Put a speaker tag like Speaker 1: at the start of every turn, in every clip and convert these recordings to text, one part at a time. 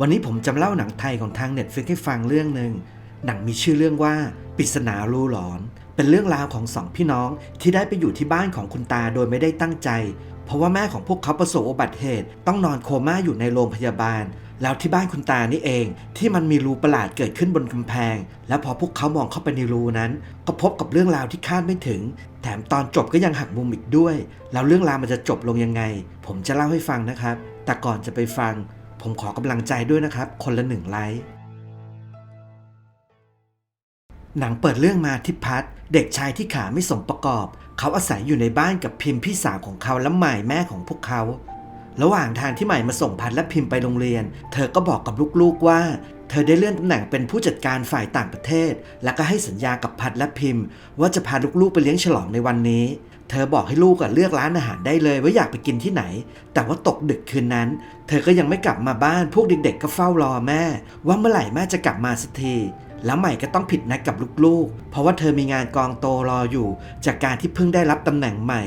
Speaker 1: วันนี้ผมจะเล่าหนังไทยของทาง Netflix ให้ฟังเรื่องหนึ่งหนังมีชื่อเรื่องว่าปริศนารูหลอน เป็นเรื่องราวของสองพี่น้องที่ได้ไปอยู่ที่บ้านของคุณตาโดยไม่ได้ตั้งใจ เพราะว่าแม่ของพวกเขาประสบอุบัติเหตุ ต้องนอนโคม่าอยู่ในโรงพยาบาล แล้วที่บ้านคุณตานี่เอง ที่มันมีรูประหลาดเกิดขึ้นบนกำแพง และพอพวกเขามองเข้าไปในรูนั้น ก็พบกับเรื่องราวที่คาดไม่ถึง แถมตอนจบก็ยังหักมุมอีกด้วย แล้วเรื่องราวมันจะจบลงยังไง ผมจะเล่าให้ฟังนะครับ แต่ก่อนจะไปฟัง ผมขอกำลังใจด้วยนะครับ คนละหนึ่งไลค์หนังเปิดเรื่องมาทิพัฒเด็กชายที่ขาไม่สมประกอบ เขาอาศัยอยู่ในบ้านกับพิมพ์พี่สาวของเขาและใหม่แม่ของพวกเขา ระหว่างทางที่ใหม่มาส่งพัดและพิมพ์ไปโรงเรียน เธอก็บอกกับลูกๆว่า เธอได้เลื่อนตำแหน่งเป็นผู้จัดการฝ่ายต่างประเทศ และก็ให้สัญญากับพัดและพิมพ์ ว่าจะพาลูกๆไปเลี้ยงฉลองในวันนี้ เธอบอกให้ลูกอะเลือกร้านอาหารได้เลยว่าอยากไปกินที่ไหน แต่ว่าตกดึกคืนนั้น เธอก็ยังไม่กลับมาบ้านพวกเด็กๆก็เฝ้ารอแม่ ว่าเมื่อไหร่แม่จะกลับมาสักทีแล้วใหม่ก็ต้องผิดนัดกับลูกๆ เพราะว่าเธอมีงานกองโตรออยู่ จากการที่เพิ่งได้รับตำแหน่งใหม่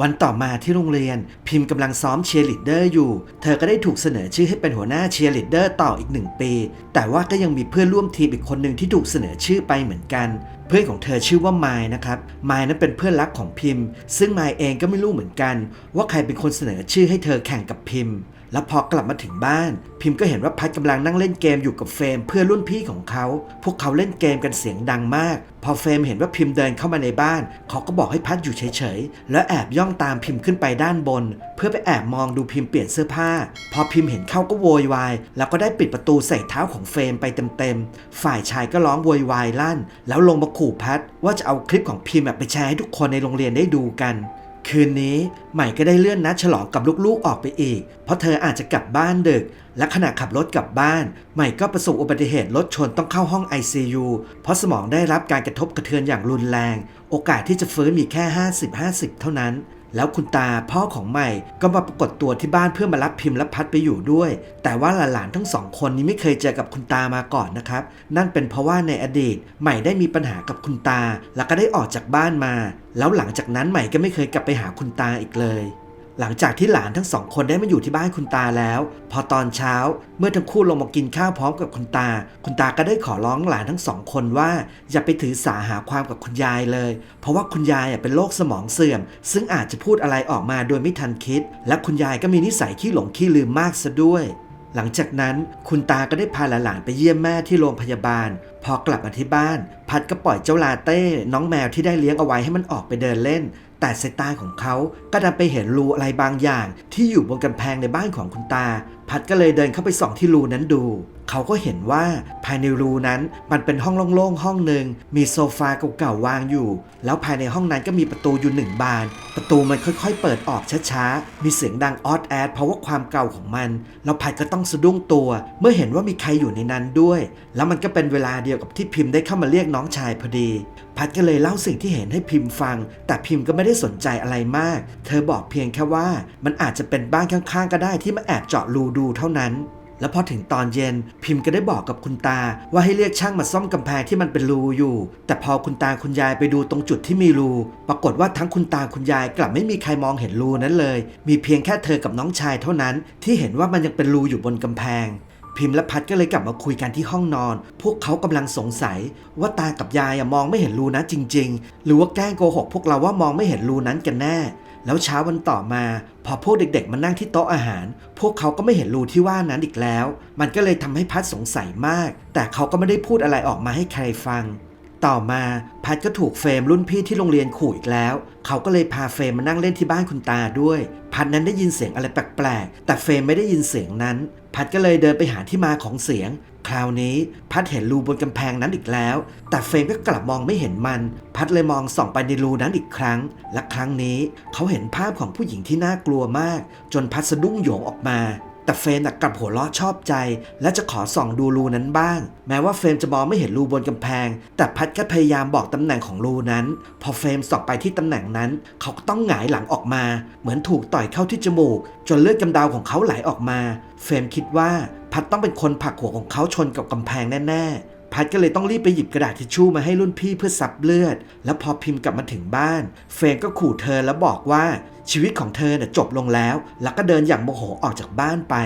Speaker 1: วันต่อมาที่โรงเรียน พิมพ์กำลังซ้อมเชียร์ลีดเดอร์อยู่ เธอก็ได้ถูกเสนอชื่อให้เป็นหัวหน้าเชียร์ลีดเดอร์ต่ออีกหนึ่งปี แต่ว่าก็ยังมีเพื่อนร่วมทีมอีกคนหนึ่งที่ถูกเสนอชื่อไปเหมือนกัน เพื่อนของเธอชื่อว่าไมายนะครับ ไมายนั้นเป็นเพื่อนรักของพิมพ์ ซึ่งไมายเองก็ไม่รู้เหมือนกัน ว่าใครเป็นคนเสนอชื่อให้เธอแข่งกับพิมพ์ แล้วพอกลับมาถึงบ้าน พิมพ์ก็เห็นว่าพัดกำลังนั่งเล่นเกมอยู่กับเฟรมเพื่อรุ่นพี่ของเขา พวกเขาเล่นเกมกันเสียงดังมาก พอเฟรมเห็นว่าพิมพ์เดินเข้ามาในบ้าน เขาก็บอกให้พัดอยู่เฉยๆ แล้วแอบย่องตามพิมพ์ขึ้นไปด้านบน เพื่อไปแอบมองดูพิมพ์เปลี่ยนเสื้อผ้า พอพิมพ์เห็นเข้าก็โวยวาย แล้วก็ได้ปิดประตูใส่เท้าของเฟรมไปเต็มๆ ฝ่ายชายก็ร้องโวยวายลั่น แล้วลงมาขู่พัดว่าจะเอาคลิปของพิมพ์ไปแชร์ให้ทุกคนในโรงเรียนได้ดูกัน คืนนี้ใหม่ก็ได้เลื่อนนัดฉลองกับลูกๆออกไปอีก เพราะเธออาจจะกลับบ้านดึก และขณะขับรถกลับบ้าน ใหม่ก็ประสบอุบัติเหตุรถชนต้องเข้าห้อง ICU เพราะสมองได้รับการกระทบกระเทือนอย่างรุนแรง โอกาสที่จะฟื้นมีแค่ 50-50 เท่านั้น แล้วคุณตาพ่อของใหม่ก็มาปรากฏตัวที่บ้านเพื่อมารับพิมพ์และพัดไปอยู่ด้วย แต่ว่าหลานๆทั้งสองคนนี้ไม่เคยเจอกับคุณตามาก่อนนะครับ นั่นเป็นเพราะว่าในอดีต ใหม่ได้มีปัญหากับคุณตา แล้วก็ได้ออกจากบ้านมา แล้วหลังจากนั้นใหม่ก็ไม่เคยกลับไปหาคุณตาอีกเลย หลังจากที่หลานทั้งสองคนได้มาอยู่ที่บ้านคุณตาแล้ว พอตอนเช้าเมื่อทั้งคู่ลงมากินข้าวพร้อมกับคุณตา คุณตาก็ได้ขอร้องหลานทั้งสองคนว่า อย่าไปถือสาหาความกับคุณยายเลย เพราะว่าคุณยายเป็นโรคสมองเสื่อม ซึ่งอาจจะพูดอะไรออกมาโดยไม่ทันคิด และคุณยายก็มีนิสัยขี้หลงขี้ลืมมากซะด้วย หลังจากนั้นคุณตาก็ได้พาหลานๆไปเยี่ยมแม่ที่โรงพยาบาล พอกลับมาที่บ้าน พัดก็ปล่อยเจ้าลาเต้น้องแมวที่ได้เลี้ยงเอาไว้ให้มันออกไปเดินเล่น แต่สายตาของเขาก็ดันไปเห็นรูอะไรบางอย่าง ที่อยู่บนกำแพงในบ้านของคุณตา พัดก็เลยเดินเข้าไปส่องที่รูนั้นดู เขาก็เห็นว่าภายในรูนั้นมันเป็นห้องโล่งๆห้องหนึ่งมีโซฟาเก่าๆวางอยู่ แล้วภายในห้องนั้นก็มีประตูอยู่หนึ่งบาน ประตูมันค่อยๆ เปิดออกช้าๆ มีเสียงดังออดแอดเพราะว่าความเก่าของมัน แล้วพัดก็ต้องสะดุ้งตัว เมื่อเห็นว่ามีใครอยู่ในนั้นด้วย แล้วมันก็เป็นเวลาเดียวกับที่พิมพ์ได้เข้ามาเรียกน้องชายพอดี พัดก็เลยเล่าสิ่งที่เห็นให้พิมพ์ฟัง แต่พิมพ์ก็ไม่ได้สนใจอะไรมาก เธอบอกเพียงแค่ว่ามันอาจจะเป็นบ้านข้างๆ ก็ได้ที่มาแอบเจาะรูดูเท่านั้น แล้วพอถึงตอนเย็นพิมพ์ก็ได้บอกกับคุณตา ว่าให้เรียกช่างมาซ่อมกำแพงที่มันเป็นรูอยู่ แต่พอคุณตาคุณยายไปดูตรงจุดที่มีรู ปรากฏว่าทั้งคุณตาคุณยายกลับไม่มีใครมองเห็นรูนั้นเลย มีเพียงแค่เธอกับน้องชายเท่านั้น ที่เห็นว่ามันยังเป็นรูอยู่บนกำแพงพิมพ์และพัดก็เลยกลับมาคุยกันที่ห้องนอน พวกเขากำลังสงสัย ว่าตากับยายมองไม่เห็นรูนั้นจริง ๆ หรือว่าแกล้งโกหกพวกเราว่ามองไม่เห็นรูนั้นกันแน่ แล้วเช้าวันต่อมา พอพวกเด็กๆมานั่งที่โต๊ะอาหาร พวกเขาก็ไม่เห็นรูที่ว่านั้นอีกแล้ว มันก็เลยทำให้พัดสงสัยมาก แต่เขาก็ไม่ได้พูดอะไรออกมาให้ใครฟัง ต่อมาพัดก็ถูกเฟรมรุ่นพี่ที่โรงเรียนขู่อีกแล้ว เขาก็เลยพาเฟรมมานั่งเล่นที่บ้านคุณตาด้วย พัดนั้นได้ยินเสียงอะไรแปลกๆแต่เฟรมไม่ได้ยินเสียงนั้น พัดก็เลยเดินไปหาที่มาของเสียง คราวนี้พัดเห็นรูบนกำแพงนั้นอีกแล้ว แต่เฟรมก็กลับมองไม่เห็นมัน พัดเลยมองส่องไปในรูนั้นอีกครั้ง และครั้งนี้เขาเห็นภาพของผู้หญิงที่น่ากลัวมาก จนพัดสะดุ้งโหยงออกมา แต่เฟรมกลับหัวเราะชอบใจ และจะขอส่องดูรูนั้นบ้าง แม้ว่าเฟรมจะมองไม่เห็นรูบนกำแพง แต่พัดก็พยายามบอกตำแหน่งของรูนั้น พอเฟรมส่องไปที่ตำแหน่งนั้น เขาก็ต้องหงายหลังออกมา เหมือนถูกต่อยเข้าที่จมูก จนเลือดกำเดาของเขาไหลออกมา เฟรมคิดว่าพัดต้องเป็นคนผลักหัวของเขาชนกับกำแพงแน่ๆ พัดก็เลยต้องรีบไปหยิบกระดาษทิชชู่มาให้รุ่นพี่เพื่อซับเลือด แล้วพอพิมพ์กลับมาถึงบ้าน เฟรมก็ขู่เธอแล้วบอกว่าชีวิตของเธอน่ะจบลงแล้ว แล้วก็เดินอย่างโมโหออกจากบ้านไป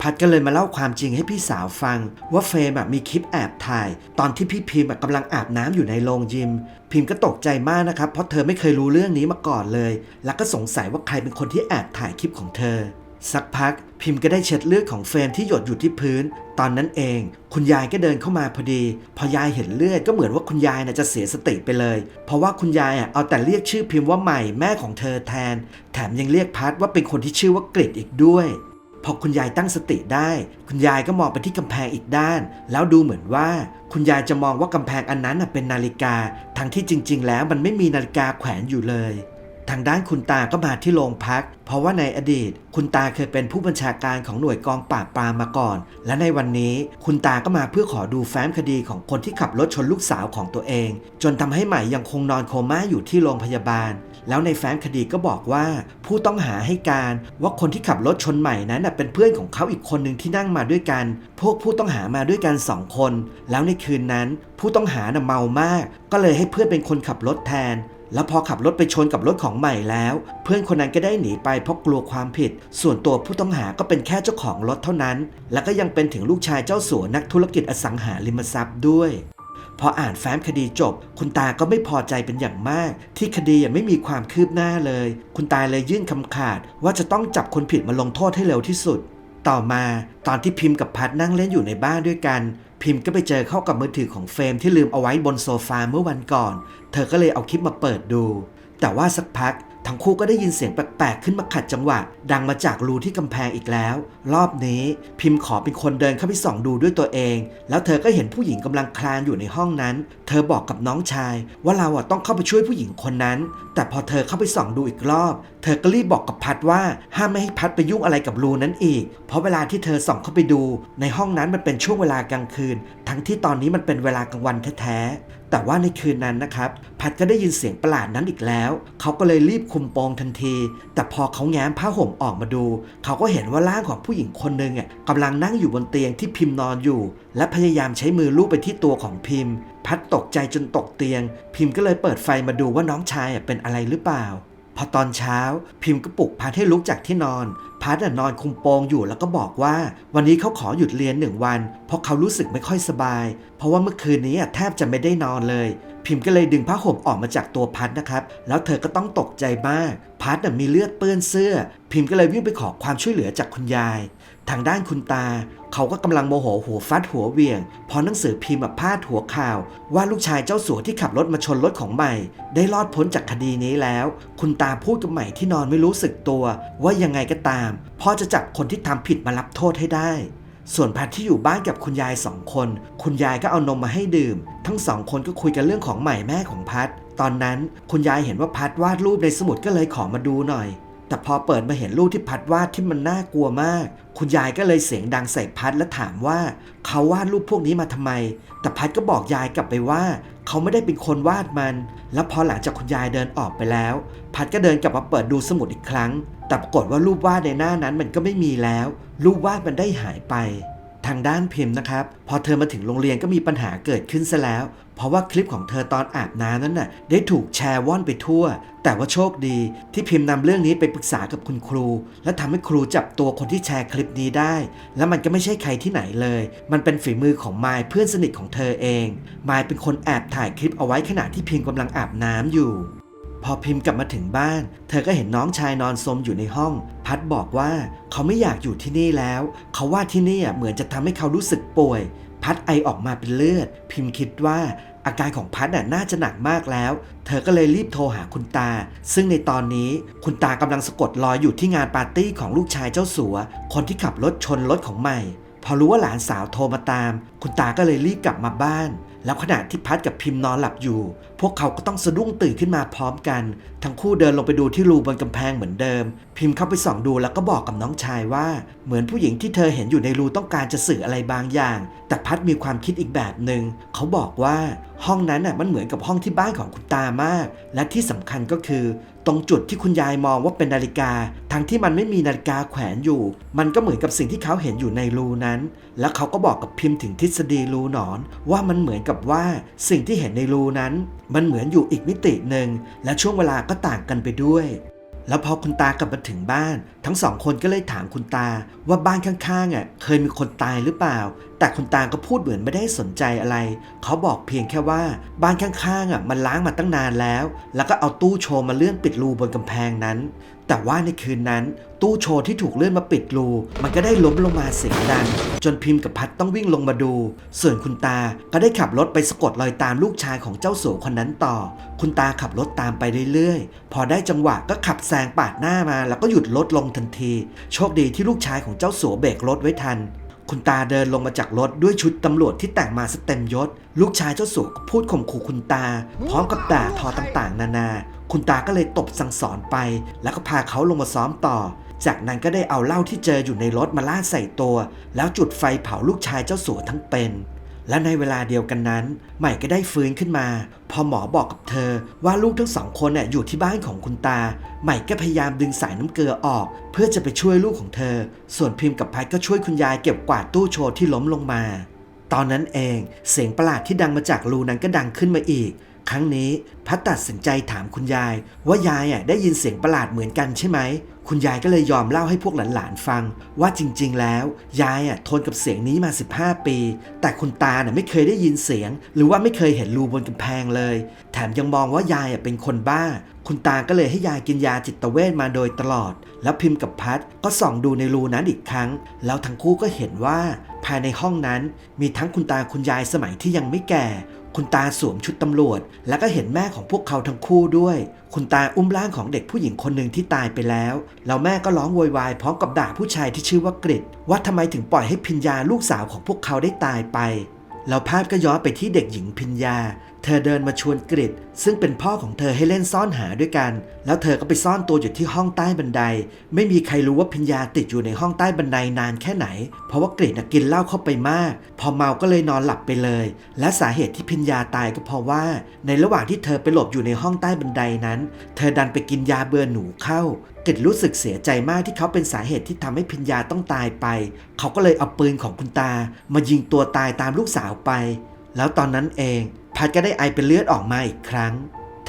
Speaker 1: พัดก็เลยมาเล่าความจริงให้พี่สาวฟัง ว่าเฟรมมีคลิปแอบถ่าย ตอนที่พี่พิมพ์กำลังอาบน้ำอยู่ในโรงยิม พิมพ์ก็ตกใจมากนะครับเพราะเธอไม่เคยรู้เรื่องนี้มาก่อนเลย แล้วก็สงสัยว่าใครเป็นคนที่แอบถ่ายคลิปของเธอ สักพักพิมพ์ก็ได้เช็ดเลือดของเฟรมที่หยดอยู่ที่พื้น ตอนนั้นเอง คุณยายก็เดินเข้ามาพอดี พอยายเห็นเลือดก็เหมือนว่าคุณยายน่ะจะเสียสติไปเลย เพราะว่าคุณยายอะเอาแต่เรียกชื่อพิมพ์ว่าใหม่แม่ของเธอแทน แถมยังเรียกพัดว่าเป็นคนที่ชื่อว่ากริดอีกด้วยพอคุณยายตั้งสติได้ คุณยายก็มองไปที่กำแพงอีกด้าน แล้วดูเหมือนว่า คุณยายจะมองว่ากำแพงอันนั้นน่ะเป็นนาฬิกา ทั้งที่จริง ๆ แล้วมันไม่มีนาฬิกาแขวนอยู่เลย ทางด้านคุณตาก็มาที่โรงพัก เพราะว่าในอดีต คุณตาเคยเป็นผู้บัญชาการของหน่วยกองปราบปรามมาก่อน และในวันนี้คุณตาก็มาเพื่อขอดูแฟ้มคดีของคนที่ขับรถชนลูกสาวของตัวเอง จนทำให้ใหม่ยังคงนอนโคม่าอยู่ที่โรงพยาบาล แล้วในแฟ้มคดีก็บอกว่า ผู้ต้องหาให้การว่าคนที่ขับรถชนใหม่นั้นเป็นเพื่อนของเขาอีกคนหนึ่งที่นั่งมาด้วยกัน พวกผู้ต้องหามาด้วยกันสองคน แล้วในคืนนั้น ผู้ต้องหาเมามาก ก็เลยให้เพื่อนเป็นคนขับรถแทน แล้วพอขับรถไปชนกับรถของใหม่แล้ว เพื่อนคนนั้นก็ได้หนีไปเพราะกลัวความผิด ส่วนตัวผู้ต้องหาก็เป็นแค่เจ้าของรถเท่านั้น แล้วก็ยังเป็นถึงลูกชายเจ้าสัวนักธุรกิจอสังหาริมทรัพย์ด้วยพออ่านแฟ้มคดีจบ คุณตาก็ไม่พอใจเป็นอย่างมาก ที่คดียังไม่มีความคืบหน้าเลย คุณตาเลยยื่นคำขาด ว่าจะต้องจับคนผิดมาลงโทษให้เร็วที่สุด ต่อมาตอนที่พิมพ์กับพัดนั่งเล่นอยู่ในบ้านด้วยกัน พิมพ์ก็ไปเจอเข้ากับมือถือของเฟรมที่ลืมเอาไว้บนโซฟาเมื่อวันก่อน เธอก็เลยเอาคลิปมาเปิดดู แต่ว่าสักพัก ทั้งคู่ก็ได้ยินเสียงแปลกๆ ขึ้นมาขัดจังหวะ ดังมาจากรูที่กำแพงอีกแล้ว รอบนี้พิมพ์ขอเป็นคนเดินเข้าไปส่องดูด้วยตัวเอง แล้วเธอก็เห็นผู้หญิงกำลังคลานอยู่ในห้องนั้น เธอบอกกับน้องชาย ว่าเราอะต้องเข้าไปช่วยผู้หญิงคนนั้น แต่พอเธอเข้าไปส่องดูอีกรอบ เธอก็รีบบอกกับพัดว่าห้ามไม่ให้พัดไปยุ่งอะไรกับรูนั้นอีก เพราะเวลาที่เธอส่องเข้าไปดู ในห้องนั้นมันเป็นช่วงเวลากลางคืน ทั้งที่ตอนนี้มันเป็นเวลากลางวันแท้ๆ แต่ว่าในคืนนั้นนะครับพัดก็ได้ยินเสียงประหลาดนั้นอีกแล้ว เขาก็เลยรีบคุมโปงทันที แต่พอเขาแง้มผ้าห่มออกมาดู เขาก็เห็นว่าร่างของผู้หญิงคนหนึ่งอะกำลังนั่งอยู่บนเตียงที่พิมพ์นอนอยู่ และพยายามใช้มือลูบไปที่ตัวของพิมพ์ พัดตกใจจนตกเตียง พิมพ์ก็เลยเปิดไฟมาดูว่าน้องชายอะเป็นอะไรหรือเปล่า พอตอนเช้า พิมพ์ก็ปลุกพัดให้ลุกจากที่นอน พัดนอนคุมโปงอยู่แล้วก็บอกว่า วันนี้เขาขอหยุดเรียนหนึ่งวัน เพราะเขารู้สึกไม่ค่อยสบาย เพราะว่าเมื่อคืนนี้แทบจะไม่ได้นอนเลย พิมพ์ก็เลยดึงผ้าห่มออกมาจากตัวพัดนะครับ แล้วเธอก็ต้องตกใจมาก พัดมีเลือดเปื้อนเสื้อ พิมพ์ก็เลยวิ่งไปขอความช่วยเหลือจากคุณยาย ทางด้านคุณตา เขาก็กำลังโมโหหัวฟัดหัวเวียง พอหนังสือพิมพ์พาดหัวข่าว ว่าลูกชายเจ้าสัวที่ขับรถมาชนรถของใหม่ ได้รอดพ้นจากคดีนี้แล้ว คุณตาพูดกับใหม่ที่นอนไม่รู้สึกตัว ว่ายังไงก็ตามพ่อจะจับคนที่ทำผิดมารับโทษให้ได้ ส่วนพัดที่อยู่บ้านกับคุณยายสองคน คุณยายก็เอานมมาให้ดื่ม ทั้งสองคนก็คุยกันเรื่องของใหม่แม่ของพัดตอนนั้นคุณยายเห็นว่าพัดวาดรูปในสมุดก็เลยขอมาดูหน่อย แต่พอเปิดมาเห็นรูปที่พัดวาดที่มันน่ากลัวมาก คุณยายก็เลยเสียงดังใส่พัดและถามว่า เขาวาดรูปพวกนี้มาทำไม แต่พัดก็บอกยายกลับไปว่า เขาไม่ได้เป็นคนวาดมัน แล้วพอหลังจากคุณยายเดินออกไปแล้ว พัดก็เดินกลับมาเปิดดูสมุดอีกครั้ง แต่ปรากฏว่ารูปวาดในหน้านั้นมันก็ไม่มีแล้ว รูปวาดมันได้หายไป ทางด้านพิมพ์นะครับ พอเธอมาถึงโรงเรียนก็มีปัญหาเกิดขึ้นซะแล้ว เพราะว่าคลิปของเธอตอนอาบน้ำนั้นน่ะได้ถูกแชร์ว่อนไปทั่ว แต่ว่าโชคดีที่พิมพ์นำเรื่องนี้ไปปรึกษากับคุณครู และทำให้ครูจับตัวคนที่แชร์คลิปนี้ได้ และมันก็ไม่ใช่ใครที่ไหนเลย มันเป็นฝีมือของมายเพื่อนสนิทของเธอเองมายเป็นคนแอบถ่ายคลิปเอาไว้ขณะที่พิมพ์กำลังอาบน้ำอยู่ พอพิมพ์กลับมาถึงบ้าน เธอก็เห็นน้องชายนอนซมอยู่ในห้อง พัดบอกว่าเขาไม่อยากอยู่ที่นี่แล้ว เขาว่าที่นี่เหมือนจะทำให้เขารู้สึกป่วย พัดไอออกมาเป็นเลือด พิมพ์คิดว่าอาการของพัดน่ะน่าจะหนักมากแล้ว เธอก็เลยรีบโทรหาคุณตา ซึ่งในตอนนี้คุณตากำลังสะกดรอยอยู่ที่งานปาร์ตี้ของลูกชายเจ้าสัว คนที่ขับรถชนรถของใหม่ พอรู้ว่าหลานสาวโทรมาตาม คุณตาก็เลยรีบกลับมาบ้าน แล้วขณะที่พัดกับพิมพ์นอนหลับอยู่ พวกเขาก็ต้องสะดุ้งตื่นขึ้นมาพร้อมกัน ทั้งคู่เดินลงไปดูที่รูบนกำแพงเหมือนเดิม พิมพ์เข้าไปส่องดูแล้วก็บอกกับน้องชายว่า เหมือนผู้หญิงที่เธอเห็นอยู่ในรูต้องการจะสื่ออะไรบางอย่าง แต่พัดมีความคิดอีกแบบหนึ่งเขาบอกว่า ห้องนั้นน่ะมันเหมือนกับห้องที่บ้านของคุณตามาก และที่สำคัญก็คือ ตรงจุดที่คุณยายมองว่าเป็นนาฬิกา ทั้งที่มันไม่มีนาฬิกาแขวนอยู่ มันก็เหมือนกับสิ่งที่เขาเห็นอยู่ในรูนั้น แล้วเขาก็บอกกับพิมพ์ถึงทฤษฎีรูหนอน ว่ามันเหมือนกับว่าสิ่งที่เห็นในรูนั้น มันเหมือนอยู่อีกมิติหนึ่งและช่วงเวลาก็ต่างกันไปด้วย แล้วพอคุณตากลับมาถึงบ้าน ทั้งสองคนก็เลยถามคุณตาว่าบ้านข้างๆอะเคยมีคนตายหรือเปล่า แต่คุณตาก็พูดเหมือนไม่ได้สนใจอะไร เขาบอกเพียงแค่ว่าบ้านข้างๆอะมันล้างมาตั้งนานแล้ว แล้วก็เอาตู้โชว์มาเลื่อนปิดรูบนกำแพงนั้น แต่ว่าในคืนนั้น ตู้โชว์ที่ถูกเลื่อนมาปิดรู มันก็ได้ล้มลงมาเสียงดัง จนพิมพ์กับพัดต้องวิ่งลงมาดู ส่วนคุณตาก็ได้ขับรถไปสะกดรอยตามลูกชายของเจ้าสัวคนนั้นต่อ คุณตาขับรถตามไปเรื่อยๆ พอได้จังหวะก็ขับแซงปาดหน้ามา แล้วก็หยุดรถลงทันที โชคดีที่ลูกชายของเจ้าสัวเบรกรถไว้ทันคุณตาเดินลงมาจากรถด้วยชุดตำรวจที่แต่งมาสเต็มยศ ลูกชายเจ้าสัวก็พูดข่มขู่คุณตา พร้อมกับด่าทอต่างๆ นานา คุณตาก็เลยตบสั่งสอนไป แล้วก็พาเขาลงมาซ้อมต่อ จากนั้นก็ได้เอาเหล้าที่เจออยู่ในรถมาล่าใส่ตัว แล้วจุดไฟเผาลูกชายเจ้าสัวทั้งเป็น และในเวลาเดียวกันนั้น ใหม่ก็ได้ฟื้นขึ้นมา พอหมอบอกกับเธอว่าลูกทั้งสองคนน่ะอยู่ที่บ้านของคุณตา ใหม่ก็พยายามดึงสายน้ำเกลือออก เพื่อจะไปช่วยลูกของเธอ ส่วนพิมพ์กับพัดก็ช่วยคุณยายเก็บกวาดตู้โชว์ที่ล้มลงมา ตอนนั้นเอง เสียงประหลาดที่ดังมาจากรูนั้นก็ดังขึ้นมาอีก ครั้งนี้พัดตัดสินใจถามคุณยาย ว่ายายอะได้ยินเสียงประหลาดเหมือนกันใช่ไหม คุณยายก็เลยยอมเล่าให้พวกหลานๆฟัง ว่าจริง ๆ แล้ว ยายอะทนกับเสียงนี้มา 15 ปี แต่คุณตาน่ะไม่เคยได้ยินเสียง หรือว่าไม่เคยเห็นรูบนกำแพงเลย แถมยังมองว่ายายอะเป็นคนบ้า คุณตาก็เลยให้ยายกินยาจิตเวชมาโดยตลอด แล้วพิมพ์กับพัดก็ส่องดูในรูนั้นอีกครั้ง แล้วทั้งคู่ก็เห็นว่า ภายในห้องนั้นมีทั้งคุณตาคุณยายสมัยที่ยังไม่แก่ คุณตาสวมชุดตำรวจ แล้วก็เห็นแม่ของพวกเขาทั้งคู่ด้วย คุณตาอุ้มร่างของเด็กผู้หญิงคนหนึ่งที่ตายไปแล้ว แล้วแม่ก็ร้องโวยวายพร้อมกับด่าผู้ชายที่ชื่อว่ากริดว่าทำไมถึงปล่อยให้พิญญาลูกสาวของพวกเขาได้ตายไปแล้วภาพก็ย้อนไปที่เด็กหญิงพิญญา เธอเดินมาชวนกริดซึ่งเป็นพ่อของเธอให้เล่นซ่อนหาด้วยกัน แล้วเธอก็ไปซ่อนตัวอยู่ที่ห้องใต้บันได ไม่มีใครรู้ว่าพิญญาติดอยู่ในห้องใต้บันไดนานแค่ไหน เพราะว่ากริดกินเหล้าเข้าไปมาก พอเมาก็เลยนอนหลับไปเลย และสาเหตุที่พิญญาตายก็เพราะว่า ในระหว่างที่เธอไปหลบอยู่ในห้องใต้บันไดนั้น เธอดันไปกินยาเบื่อหนูเข้ากริดรู้สึกเสียใจมากที่เขาเป็นสาเหตุที่ทำให้พิญญาต้องตายไป เขาก็เลยเอาปืนของคุณตา มายิงตัวตายตามลูกสาวไป แล้วตอนนั้นเอง พัดก็ได้ไอเป็นเลือดออกมาอีกครั้ง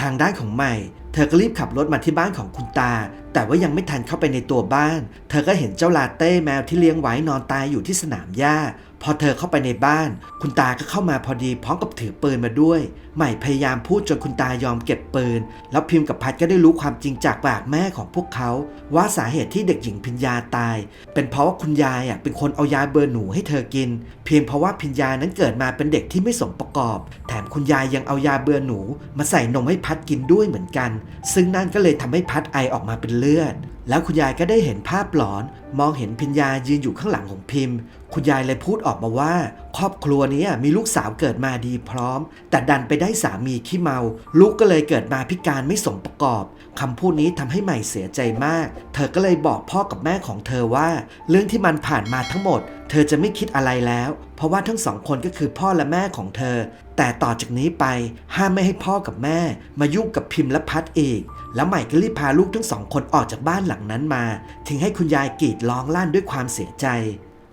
Speaker 1: ทางด้านของใหม่ เธอก็รีบขับรถมาที่บ้านของคุณตา แต่ว่ายังไม่ทันเข้าไปในตัวบ้าน เธอก็เห็นเจ้าลาเต้แมวที่เลี้ยงไว้นอนตายอยู่ที่สนามหญ้า พอเธอเข้าไปในบ้าน คุณตาก็เข้ามาพอดีพร้อมกับถือปืนมาด้วย ใหม่พยายามพูดจนคุณตายอมเก็บปืน แล้วพิมพ์กับพัดก็ได้รู้ความจริงจากปากแม่ของพวกเขา ว่าสาเหตุที่เด็กหญิงพิญญาตาย เป็นเพราะว่าคุณยายอะเป็นคนเอายาเบอร์หนูให้เธอกิน เพียงเพราะว่าพิญญานั้นเกิดมาเป็นเด็กที่ไม่สมประกอบ แถมคุณยายยังเอายาเบื่อหนู มาใส่นมให้พัดกินด้วยเหมือนกันซึ่งนั่นก็เลยทำให้พัดไอออกมาเป็นเลือด แล้วคุณยายก็ได้เห็นภาพหลอน มองเห็นพิญญายืนอยู่ข้างหลังของพิมพ์ คุณยายเลยพูดออกมาว่า ครอบครัวนี้มีลูกสาวเกิดมาดีพร้อม แต่ดันไปได้สามีขี้เมา ลูกก็เลยเกิดมาพิการไม่สมประกอบคำพูดนี้ทำให้ใหม่เสียใจมาก เธอก็เลยบอกพ่อกับแม่ของเธอว่า เรื่องที่มันผ่านมาทั้งหมด เธอจะไม่คิดอะไรแล้ว เพราะว่าทั้งสองคนก็คือพ่อและแม่ของเธอ แต่ต่อจากนี้ไปห้ามไม่ให้พ่อกับแม่ มายุ่งกับพิมพ์และพัดอีก แล้วใหม่ก็รีบพาลูกทั้งสองคนออกจากบ้านหลังนั้นมาทิ้งให้คุณยายกรีดร้องลั่นด้วยความเสียใจ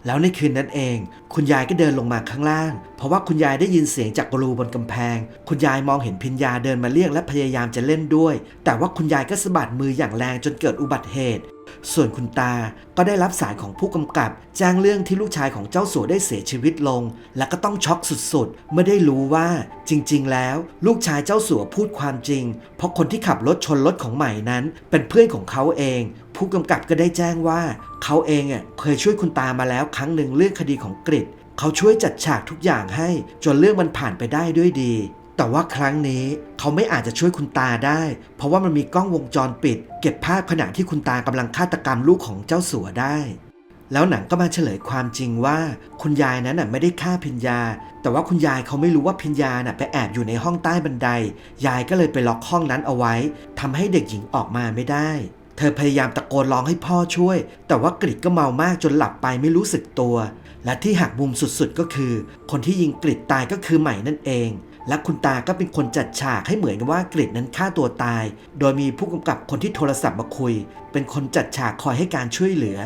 Speaker 1: แล้วในคืนนั้นเอง คุณยายก็เดินลงมาข้างล่าง เพราะว่าคุณยายได้ยินเสียงจากรูบนกำแพง คุณยายมองเห็นพิญญาเดินมาเรียกและพยายามจะเล่นด้วย แต่ว่าคุณยายก็สะบัดมืออย่างแรงจนเกิดอุบัติเหตุ ส่วนคุณตาก็ได้รับสายของผู้กำกับแจ้งเรื่องที่ลูกชายของเจ้าสัวได้เสียชีวิตลง และก็ต้องช็อกสุดๆ เมื่อได้รู้ว่า จริง ๆ แล้ว ลูกชายเจ้าสัวพูดความจริง เพราะคนที่ขับรถชนรถของใหม่นั้น เป็นเพื่อนของเขาเอง ผู้กำกับก็ได้แจ้งว่า เขาเองอะเคยช่วยคุณตามาแล้วครั้งหนึ่งเรื่องคดีของกริดเขาช่วยจัดฉากทุกอย่างให้ จนเรื่องมันผ่านไปได้ด้วยดี แต่ว่าครั้งนี้เขาไม่อาจจะช่วยคุณตาได้ เพราะว่ามันมีกล้องวงจรปิด เก็บภาพขณะที่คุณตากำลังฆาตกรรมลูกของเจ้าสัวได้แล้วหนังก็มาเฉลยความจริงว่า คุณยายนั้นน่ะไม่ได้ฆ่าพิญญา แต่ว่าคุณยายเขาไม่รู้ว่าพิญญาน่ะไปแอบอยู่ในห้องใต้บันได ยายก็เลยไปล็อกห้องนั้นเอาไว้ทำให้เด็กหญิงออกมาไม่ได้ เธอพยายามตะโกนร้องให้พ่อช่วย แต่ว่ากริดก็เมามากจนหลับไปไม่รู้สึกตัว และที่หักมุมสุดๆก็คือ คนที่ยิงกริดตายก็คือใหม่นั่นเอง และคุณตาก็เป็นคนจัดฉากให้เหมือนกับว่ากริดนั้นฆ่าตัวตาย โดยมีผู้กำกับคนที่โทรศัพท์มาคุย เป็นคนจัดฉากคอยให้การช่วยเหลือ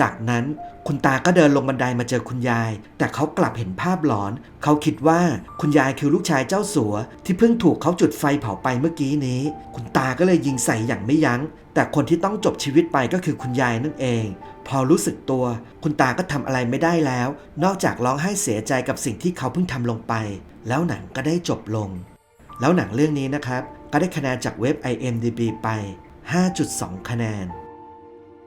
Speaker 1: จากนั้นคุณตาก็เดินลงบันไดมาเจอคุณยาย แต่เขากลับเห็นภาพหลอน เขาคิดว่าคุณยายคือลูกชายเจ้าสัว ที่เพิ่งถูกเขาจุดไฟเผาไปเมื่อกี้นี้ คุณตาก็เลยยิงใส่อย่างไม่ยัง้ง แต่คนที่ต้องจบชีวิตไปก็คือคุณยายนั่นเอง พอรู้สึกตัว คุณตาก็ทำอะไรไม่ได้แล้ว นอกจากร้องไห้เสียใจกับสิ่งที่เขาเพิ่งทำลงไป แล้วหนังก็ได้จบลง แล้วหนังเรื่องนี้นะครับ ก็ได้คะแนนจากเว็บ IMDB ไป 5.2 คะแนน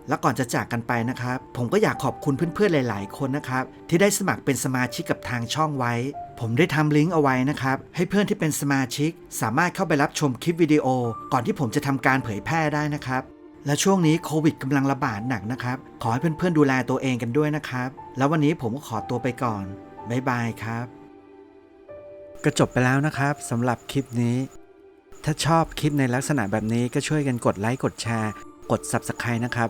Speaker 1: แล้วก่อนจะจากกันไปนะครับ ผมก็อยากขอบคุณเพื่อนๆ หลาย ๆ คนนะครับ ที่ได้สมัครเป็นสมาชิกกับทางช่องไว้ ผมได้ทำลิงก์เอาไว้นะครับ ให้เพื่อนที่เป็นสมาชิก สามารถเข้าไปรับชมคลิปวิดีโอ ก่อนที่ผมจะทำการเผยแพร่ได้นะครับ และช่วงนี้โควิดกำลังระบาดหนักนะครับ ขอให้เพื่อนๆ ดูแลตัวเองกันด้วยนะครับ แล้ววันนี้ผมก็ขอตัวไปก่อนบ๊ายบายครับ ก็จบไปแล้วนะครับสำหรับคลิปนี้ ถ้าชอบคลิปในลักษณะแบบนี้ก็ช่วยกันกดไลค์กดแชร์ กด Subscribe นะครับ